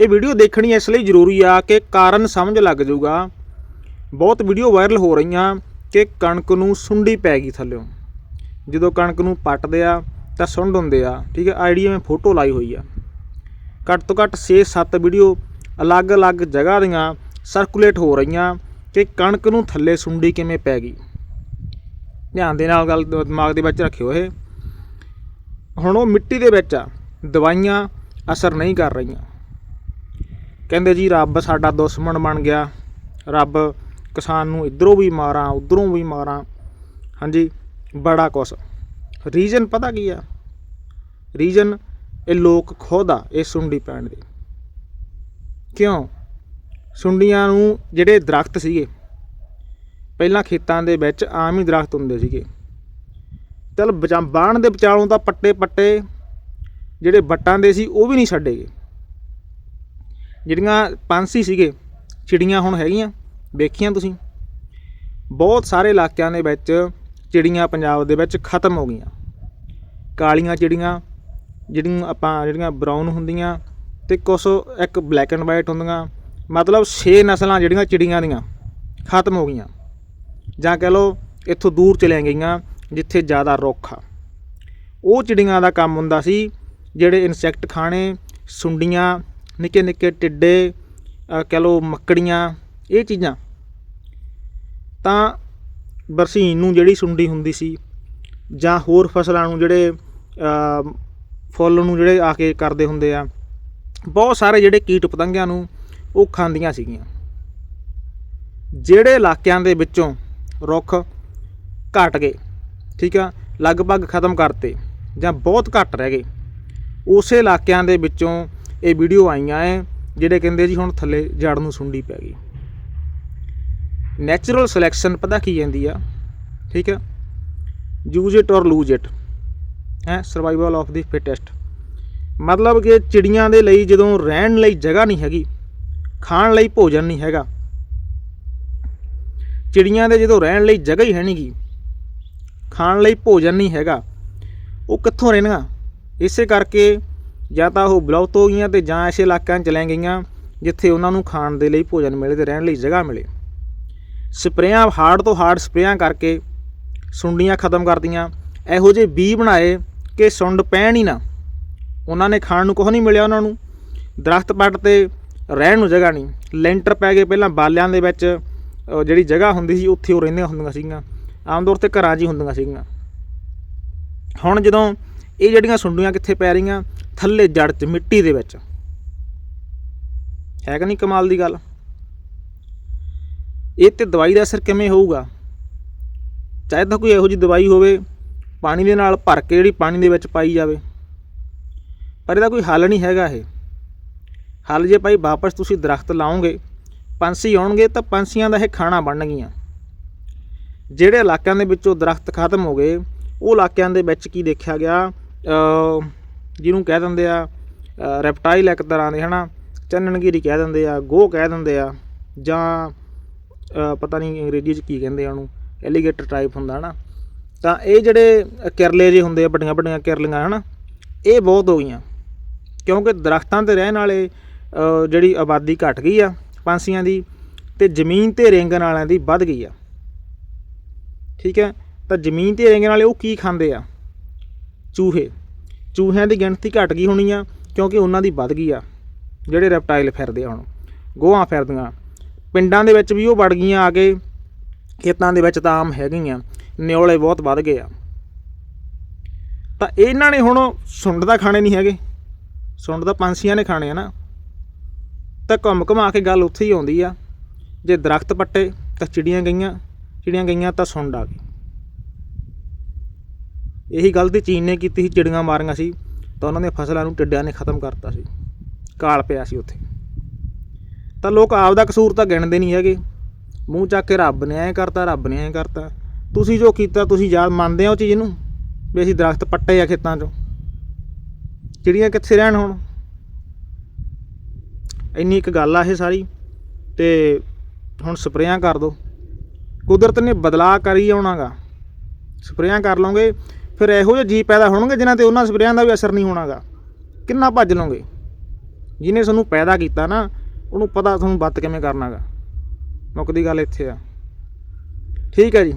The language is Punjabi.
ਇਹ ਵੀਡੀਓ ਦੇਖਣੀ ਇਸ ਲਈ ਜ਼ਰੂਰੀ ਆ ਕਿ ਕਾਰਨ ਸਮਝ ਲੱਗ ਜਾਊਗਾ। ਬਹੁਤ ਵੀਡੀਓ ਵਾਇਰਲ ਹੋ ਰਹੀਆਂ ਕਿ ਕਣਕ ਨੂੰ ਸੁੰਡੀ ਪੈ ਗਈ ਥੱਲਿਓਂ। ਜਦੋਂ ਕਣਕ ਨੂੰ ਪੱਟਦੇ ਆ, ਤਾਂ ਸੁੰਡ ਹੁੰਦੇ ਆ। ਠੀਕ ਹੈ ਆਈਡੀਆ ਮੈਂ ਫੋਟੋ ਲਾਈ ਹੋਈ ਆ। ਘੱਟ ਤੋਂ ਘੱਟ 6-7 ਵੀਡੀਓ ਅਲੱਗ-ਅਲੱਗ ਜਗ੍ਹਾ ਦੀਆਂ ਸਰਕੂਲੇਟ ਹੋ ਰਹੀਆਂ ਕਿ ਕਣਕ ਨੂੰ ਥੱਲੇ ਸੁੰਡੀ ਕਿਵੇਂ ਪੈ ਗਈ। ਧਿਆਨ ਦੇ ਨਾਲ ਗੱਲ, ਦਿਮਾਗ ਦੇ ਵਿੱਚ ਰੱਖਿਓ ਇਹ। ਹੁਣ ਉਹ ਮਿੱਟੀ ਦੇ ਵਿੱਚ ਆ, ਦਵਾਈਆਂ ਅਸਰ ਨਹੀਂ ਕਰ ਰਹੀਆਂ। ਕਹਿੰਦੇ ਜੀ, ਰੱਬ ਸਾਡਾ ਦੁਸ਼ਮਣ ਬਣ ਗਿਆ। ਰੱਬ ਕਿਸਾਨ ਨੂੰ ਇਧਰੋਂ ਵੀ ਮਾਰਾਂ, ਉਧਰੋਂ ਵੀ ਮਾਰਾਂ। ਹਾਂਜੀ, ਬੜਾ ਕੁਛ। ਰੀਜਨ ਪਤਾ ਕੀ ਆ? ਰੀਜਨ ਇਹ ਲੋਕ ਖੁਦ ਆ, ਇਹ ਸੁੰਡੀ ਪੈਣ ਦੇ। ਕਿਉਂ? ਸੁੰਡੀਆਂ ਨੂੰ ਜਿਹੜੇ ਦਰਖਤ ਸੀਗੇ, ਪਹਿਲਾਂ ਖੇਤਾਂ ਦੇ ਵਿੱਚ ਆਮ ਹੀ ਦਰਖਤ ਹੁੰਦੇ ਸੀਗੇ। ਚਲ ਬਚਾ ਬਾਣ ਦੇ ਵਿਚਾਲੋਂ ਤਾਂ ਪੱਟੇ ਪੱਟੇ ਜਿਹੜੇ ਬੱਟਾਂ ਦੇ ਸੀ, ਉਹ ਵੀ ਨਹੀਂ ਛੱਡੇਗੇ ਜਿਹੜੀਆਂ ਪੰਛੀ ਸੀਗੇ, ਚਿੜੀਆਂ ਹੁਣ ਹੈਗੀਆਂ, ਵੇਖੀਆਂ ਤੁਸੀਂ? ਬਹੁਤ ਸਾਰੇ ਇਲਾਕਿਆਂ ਦੇ ਵਿੱਚ ਚਿੜੀਆਂ ਪੰਜਾਬ ਦੇ ਵਿੱਚ ਖਤਮ ਹੋ ਗਈਆਂ। ਕਾਲੀਆਂ ਚਿੜੀਆਂ, ਜਿਹੜੀਆਂ ਆਪਾਂ, ਜਿਹੜੀਆਂ ਬਰਾਊਨ ਹੁੰਦੀਆਂ ਤੇ ਕੁਛ ਇੱਕ ਬਲੈਕ ਐਂਡ ਵਾਈਟ ਹੁੰਦੀਆਂ, ਮਤਲਬ 6 ਨਸਲਾਂ ਜਿਹੜੀਆਂ ਚਿੜੀਆਂ ਦੀਆਂ ਖਤਮ ਹੋ ਗਈਆਂ। ਜਾਂ ਕਹ ਲਓ ਇੱਥੋਂ ਦੂਰ ਚਲੀਆਂ ਗਈਆਂ, ਜਿੱਥੇ ਜ਼ਿਆਦਾ ਰੁੱਖ ਆ। ਉਹ ਚਿੜੀਆਂ ਦਾ ਕੰਮ ਹੁੰਦਾ ਸੀ, ਜਿਹੜੇ ਇਨਸੈਕਟ ਖਾਣੇ, ਸੁੰਡੀਆਂ ਨਿੱਕੇ ਨਿੱਕੇ ਟਿੱਡੇ ਕਹਿ ਲਓ ਮੱਕੜੀਆਂ, ਇਹ ਚੀਜ਼ਾਂ। ਤਾਂ ਬਰਸੀਨ ਨੂੰ ਜਿਹੜੀ ਸੁੰਡੀ ਹੁੰਦੀ ਸੀ ਜਾਂ ਹੋਰ ਫਸਲਾਂ ਨੂੰ ਜਿਹੜੇ ਫੁੱਲ ਨੂੰ ਜਿਹੜੇ ਆ ਕੇ ਕਰਦੇ ਹੁੰਦੇ ਆ, ਬਹੁਤ ਸਾਰੇ ਜਿਹੜੇ ਕੀਟ ਪਤੰਗਿਆਂ ਨੂੰ ਉਹ ਖਾਂਦੀਆਂ ਸੀਗੀਆਂ। ਜਿਹੜੇ ਇਲਾਕਿਆਂ ਦੇ ਵਿੱਚੋਂ ਰੁੱਖ ਘਟ ਗਏ, ਠੀਕ ਆ, ਲਗਭਗ ਖਤਮ ਕਰਤੇ ਜਾਂ ਬਹੁਤ ਘੱਟ ਰਹਿ ਗਏ, ਉਸੇ ਇਲਾਕਿਆਂ ਦੇ ਵਿੱਚੋਂ ਇਹ ਵੀਡੀਓ ਆਈਆਂ ਐ, ਜਿਹੜੇ ਕਹਿੰਦੇ ਜੀ ਹੁਣ ਥੱਲੇ ਜੜ ਨੂੰ ਸੁੰਡੀ ਪੈ ਗਈ। ਨੈਚੁਰਲ ਸਿਲੈਕਸ਼ਨ ਪਤਾ ਕੀ ਜਾਂਦੀ ਆ? ਠੀਕ ਹੈ use it or lose it ਹੈ ਸਰਵਾਈਵਲ ਆਫ ਦੀ ਫਿਟੈਸਟ ਮਤਲਬ ਕਿ ਚਿੜੀਆਂ ਦੇ ਲਈ ਜਦੋਂ ਰਹਿਣ ਲਈ ਜਗ੍ਹਾ ਨਹੀਂ ਹੈਗੀ, ਖਾਣ ਲਈ ਭੋਜਨ ਨਹੀਂ ਹੈਗਾ, ਚਿੜੀਆਂ ਦੇ ਜਦੋਂ ਰਹਿਣ ਲਈ ਜਗ੍ਹਾ ਹੀ ਹੈ ਨਹੀਂਗੀ, ਖਾਣ ਲਈ ਭੋਜਨ ਨਹੀਂ ਹੈਗਾ, ਉਹ ਕਿੱਥੋਂ ਰਹਿਣਗਾ ਇਸੇ ਕਰਕੇ ਜਾਂ ਤਾਂ ਉਹ ਬਲੌਤ ਹੋ ਗਈਆਂ ਤੇ ਜਾਂ ਐਸੇ ਇਲਾਕਿਆਂ 'ਚ ਚਲੇ ਗਈਆਂ ਜਿੱਥੇ ਉਹਨਾਂ ਨੂੰ ਖਾਣ ਦੇ ਲਈ ਭੋਜਨ ਮਿਲੇ ਤੇ ਰਹਿਣ ਲਈ ਜਗ੍ਹਾ ਮਿਲੇ। ਸਪਰੇਆਂ ਹਾਰਡ ਤੋਂ ਹਾਰਡ ਸਪਰੇਆਂ ਕਰਕੇ ਸੁੰਡੀਆਂ ਖਤਮ ਕਰਦੀਆਂ। ਇਹੋ ਜਿਹੇ ਬੀ ਬਣਾਏ ਕਿ ਸੁੰਡ ਪੈਣ ਹੀ ਨਾ। ਉਹਨਾਂ ਨੇ ਖਾਣ ਨੂੰ ਕੁਝ ਨਹੀਂ ਮਿਲਿਆ ਉਹਨਾਂ ਨੂੰ। ਦਰਖਤ ਪੱਟ ਤੇ ਰਹਿਣ ਨੂੰ ਜਗ੍ਹਾ ਨਹੀਂ। ਲੈਂਟਰ ਪੈ ਗਏ ਪਹਿਲਾਂ ਬਾਲਿਆਂ ਦੇ ਵਿੱਚ। ਜਿਹੜੀ ਜਗ੍ਹਾ ਹੁੰਦੀ ਸੀ, ਉੱਥੇ ਉਹ ਰਹਿੰਦੀਆਂ ਹੁੰਦੀਆਂ ਸੀਗੀਆਂ। ਆਮ ਤੌਰ ਤੇ ਘਰਾਂ 'ਚ ਹੀ ਹੁੰਦੀਆਂ ਸੀਗੀਆਂ। ਹੁਣ ਜਦੋਂ ਇਹ ਜਿਹੜੀਆਂ ਸੁੰਡੀਆਂ ਕਿੱਥੇ ਪੈ ਰਹੀਆਂ ਥੱਲੇ ਜੜ 'ਚ, ਮਿੱਟੀ ਦੇ ਵਿੱਚ। ਹੈ ਕਿ ਨਹੀਂ ਕਮਾਲ ਦੀ ਗੱਲ? ਇਹ ਤੇ ਦਵਾਈ ਦਾ ਅਸਰ ਕਿਵੇਂ ਹੋਊਗਾ? ਚਾਹੇ ਤਾਂ ਕੋਈ ਇਹੋ ਜਿਹੀ ਦਵਾਈ ਹੋਵੇ, ਪਾਣੀ ਦੇ ਨਾਲ ਭਰ ਕੇ ਜਿਹੜੀ ਪਾਣੀ ਦੇ ਵਿੱਚ ਪਾਈ ਜਾਵੇ। ਪਰ ਇਹਦਾ ਕੋਈ ਹੱਲ ਨਹੀਂ ਹੈਗਾ ਇਹ। ਹੱਲ ਜੇ ਭਾਈ ਵਾਪਸ ਤੁਸੀਂ ਦਰਖਤ ਲਾਓਗੇ, ਪੰਛੀ ਆਉਣਗੇ ਤਾਂ ਪੰਛੀਆਂ ਦਾ ਇਹ ਖਾਣਾ ਬਣਨਗੀਆਂ ਜਿਹੜੇ ਇਲਾਕਿਆਂ ਦੇ ਵਿੱਚੋਂ ਦਰਖਤ ਖਤਮ ਹੋ ਗਏ, ਉਹ ਇਲਾਕਿਆਂ ਦੇ ਵਿੱਚ ਕੀ ਦੇਖਿਆ ਗਿਆ? ਜਿਹਨੂੰ ਕਹਿ ਦਿੰਦੇ ਆ ਰੈਪਟਾਈਲ ਇੱਕ ਤਰ੍ਹਾਂ ਦੇ, ਹਨਾ? ਚੰਨਣਗੀਰੀ ਕਹਿ ਦਿੰਦੇ ਆ, ਗੋਹ ਕਹਿ ਦਿੰਦੇ ਆ, ਜਾਂ ਪਤਾ ਨਹੀਂ ਅੰਗਰੇਜ਼ੀ 'ਚ ਕੀ ਕਹਿੰਦੇ ਆ ਉਹਨੂੰ ਐਲੀਗੇਟਰ ਟਾਈਪ ਹੁੰਦਾ, ਹਨਾ? ਤਾਂ ਇਹ ਜਿਹੜੇ ਕਿਰਲੇ ਜੇ ਹੁੰਦੇ ਆ, ਵੱਡੀਆਂ ਵੱਡੀਆਂ ਕਿਰਲੀਆਂ, ਹਨਾ? ਇਹ ਬਹੁਤ ਹੋ ਗਈਆਂ। ਕਿਉਂਕਿ ਦਰਖਤਾਂ ਤੇ ਰਹਿਣ ਵਾਲੇ ਜਿਹੜੀ ਆਬਾਦੀ ਘਟ ਗਈ ਆ, ਪੰਛੀਆਂ ਦੀ, ਤੇ ਜ਼ਮੀਨ ਤੇ ਰੇਂਗਣ ਵਾਲਿਆਂ ਦੀ ਵੱਧ ਗਈ ਆ। ਠੀਕ ਹੈ? ਤਾਂ ਜ਼ਮੀਨ ਤੇ ਰੇਂਗਣ ਵਾਲੇ ਉਹ ਕੀ ਖਾਂਦੇ ਆ? ਚੂਹੇ। ਚੂਹਿਆਂ ਦੀ ਗਿਣਤੀ ਘਟ ਗਈ ਹੋਣੀ ਆ, ਕਿਉਂਕਿ ਉਹਨਾਂ ਦੀ ਵੱਧ ਗਈ ਆ, ਜਿਹੜੇ ਰੈਪਟਾਈਲ ਫਿਰਦੇ ਆ ਹੁਣ, ਗੋਹਾਂ ਫਿਰਦੀਆਂ। ਪਿੰਡਾਂ ਦੇ ਵਿੱਚ ਵੀ ਉਹ ਵੜ ਗਈਆਂ ਆ ਕੇ, ਖੇਤਾਂ ਦੇ ਵਿੱਚ ਤਾਂ ਆਮ ਹੈਗੀਆਂ, ਨਿਓਲੇ ਬਹੁਤ ਵੱਧ ਗਏ ਆ। ਤਾਂ ਇਹਨਾਂ ਨੇ ਹੁਣ ਸੁੰਡ ਦਾ ਖਾਣੇ ਨਹੀਂ ਹੈਗੇ, ਸੁੰਡ ਦਾ ਪੰਛੀਆਂ ਨੇ ਖਾਣੇ ਆ ਨਾ। ਤਾਂ ਘੁੰਮ ਘੁਮਾ ਕੇ ਗੱਲ ਉੱਥੇ ਹੀ ਆਉਂਦੀ ਆ, ਜੇ ਦਰਖਤ ਪੱਟੇ ਤਾਂ ਚਿੜੀਆਂ ਗਈਆਂ ਚਿੜੀਆਂ ਗਈਆਂ ਤਾਂ ਸੁੰਡ ਆ ਗਈ। ਇਹੀ ਗਲਤੀ ਚੀਨ ਨੇ ਕੀਤੀ ਸੀ, ਚਿੜੀਆਂ ਮਾਰੀਆਂ ਸੀ, ਤਾਂ ਉਹਨਾਂ ਦੀਆਂ ਫਸਲਾਂ ਨੂੰ ਟਿੱਡਿਆਂ ਨੇ ਖਤਮ ਕਰਤਾ ਸੀ, ਕਾਲ ਪਿਆ ਸੀ ਉੱਥੇ। ਤਾਂ ਲੋਕ ਆਪ ਦਾ ਕਸੂਰ ਤਾਂ ਗਿਣਦੇ ਨਹੀਂ ਹੈਗੇ। ਮੂੰਹ ਚੱਕ ਕੇ ਰੱਬ ਨੇ ਐਂ ਕਰਤਾ, ਰੱਬ ਨੇ ਐਂ ਕਰਤਾ। ਤੁਸੀਂ ਜੋ ਕੀਤਾ, ਤੁਸੀਂ ਯਾਦ ਮੰਨਦੇ ਹੋ ਉਹ ਚੀਜ਼ ਨੂੰ? ਵੀ ਅਸੀਂ ਦਰਖਤ ਪੱਟੇ ਆ ਖੇਤਾਂ 'ਚੋਂ। ਚਿੜੀਆਂ ਕਿੱਥੇ ਰਹਿਣ ਹੁਣ? ਇੰਨੀ ਇੱਕ ਗੱਲ ਆ ਇਹ ਸਾਰੀ, ਤੇ ਹੁਣ ਸਪਰੇਆਂ ਕਰ ਦੋ। ਕੁਦਰਤ ਨੇ ਬਦਲਾਅ ਕਰੀ ਆਉਣਾਗਾ। ਸਪਰੇਆਂ ਕਰ ਲਓਗੇ ਫਿਰ ਇਹੋ ਜਿਹੇ ਜੀਵ ਪੈਦਾ ਹੋਣਗੇ ਜਿਨ੍ਹਾਂ ਤੇ ਉਹਨਾਂ ਸਪਰੇਆਂ ਦਾ ਵੀ ਅਸਰ ਨਹੀਂ ਹੋਣਾਗਾ। ਕਿੰਨਾ ਭੱਜ ਲਓਗੇ? ਜਿਹਨੇ ਤੁਹਾਨੂੰ ਪੈਦਾ ਕੀਤਾ ਨਾ, ਉਹਨੂੰ ਪਤਾ ਤੁਹਾਨੂੰ ਬੱਤ ਕਿਵੇਂ ਕਰਨਾਗਾ। ਮੁੱਕਦੀ ਗੱਲ ਇੱਥੇ ਆ। ਠੀਕ ਹੈ ਜੀ।